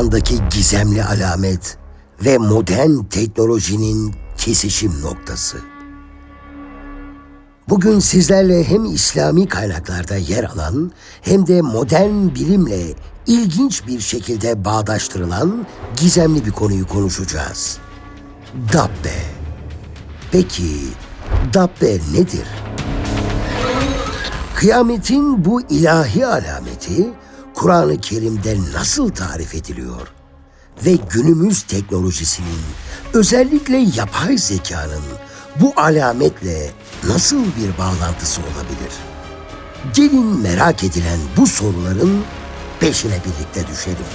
arasındaki gizemli alamet ve modern teknolojinin kesişim noktası. Bugün sizlerle hem İslami kaynaklarda yer alan hem de modern bilimle ilginç bir şekilde bağdaştırılan gizemli bir konuyu konuşacağız. Dabbe. Peki Dabbe nedir? Kıyametin bu ilahi alameti Kur'an-ı Kerim'de nasıl tarif ediliyor? Ve günümüz teknolojisinin, özellikle yapay zekanın bu alametle nasıl bir bağlantısı olabilir? Gelin merak edilen bu soruların peşine birlikte düşelim.